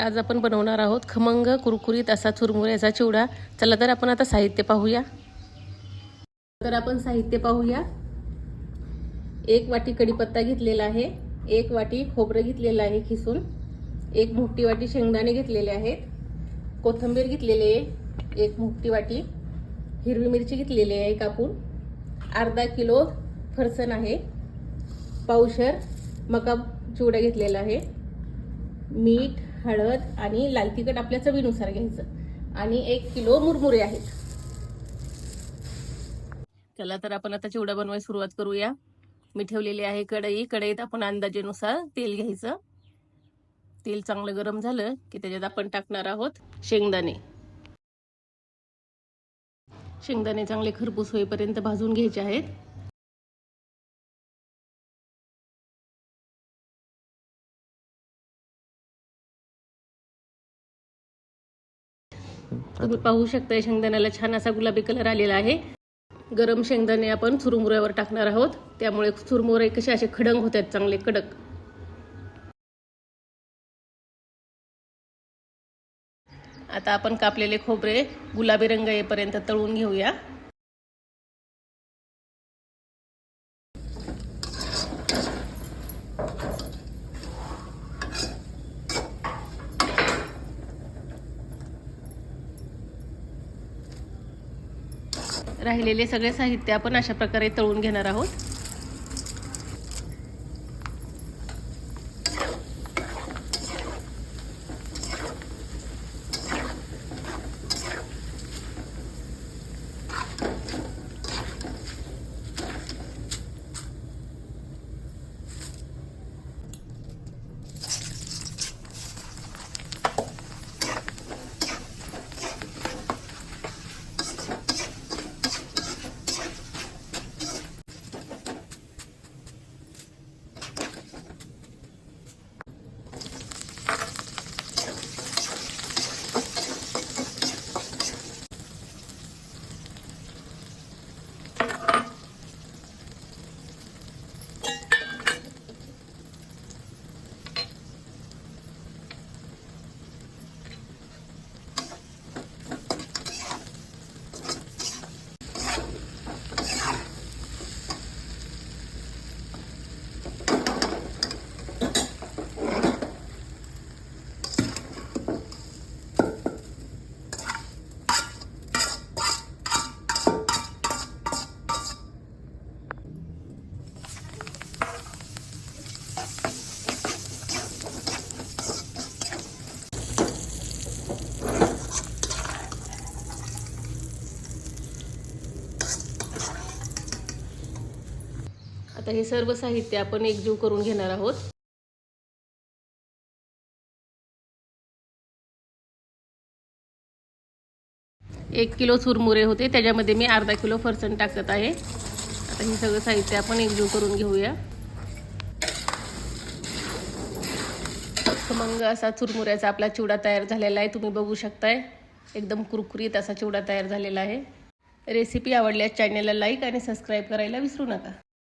आज आपण बनवणार आहोत खमंग कुरकुरीत असा चुरमुऱ्याचा चिवडा. चला तर आपण आता साहित्य पाहूया. तर आपण साहित्य पाहूया. एक वाटी कढीपत्ता घेतलेला आहे. एक वाटी खोबरं घेतलेलं आहे खिसून. एक मोठी वाटी शेंगदाणे घेतलेले आहेत. कोथिंबीर घेतलेली आहे. एक मोठी वाटी. हिरवी मिरची घेतलेली आहे कापून. अर्धा किलो फरसण आहे. पावशर मका चिवडा घेतलेला आहे. मीठ हळद आणि लाल तिखट आपल्या चवीनुसार घ्यायचं. आणि एक किलो मुरमुरे आहेत. चला तर आपण आता चिवडा बनवायला सुरुवात करूया. मी ठेवलेली आहे कढई. कढईत आपण अंदाजेनुसार तेल घ्यायचं. तेल चांगलं गरम झालं की त्याच्यात आपण टाकणार आहोत शेंगदाणे. शेंगदाणे चांगले खरपूस होईपर्यंत भाजून घ्यायचे आहेत. तुम्ही पाहू शकता शेंगदाण्याला छान असा गुलाबी कलर आलेला आहे. गरम शेंगदाणे आपण चुरमुऱ्यावर टाकणार आहोत. त्यामुळे चुरमुरे कसे असे खडंग होतात चांगले कडक. आता आपण कापलेले खोबरे गुलाबी रंग येईपर्यंत तळून घेऊया. राहिलेले सगळे साहित्य आपण अशा प्रकारे तळून घेणार आहोत. आता हे सर्व साहित्य आपण एकजीव करून घेणार आहोत. एक किलो चुरमुरे होते त्याच्यामध्ये मी अर्धा किलो फरसण टाकत आहे. आता हे सगळं साहित्य आपण एकजीव करून घेऊया. मग असा चुरमुऱ्याचा आपला चिवडा तयार झालेला आहे तुम्ही बघू शकताय. एकदम कुरकुरीत असा चिवडा तयार झालेला आहे. रेसिपी आवडल्यास चॅनलला लाईक आणि सबस्क्राईब करायला विसरू नका.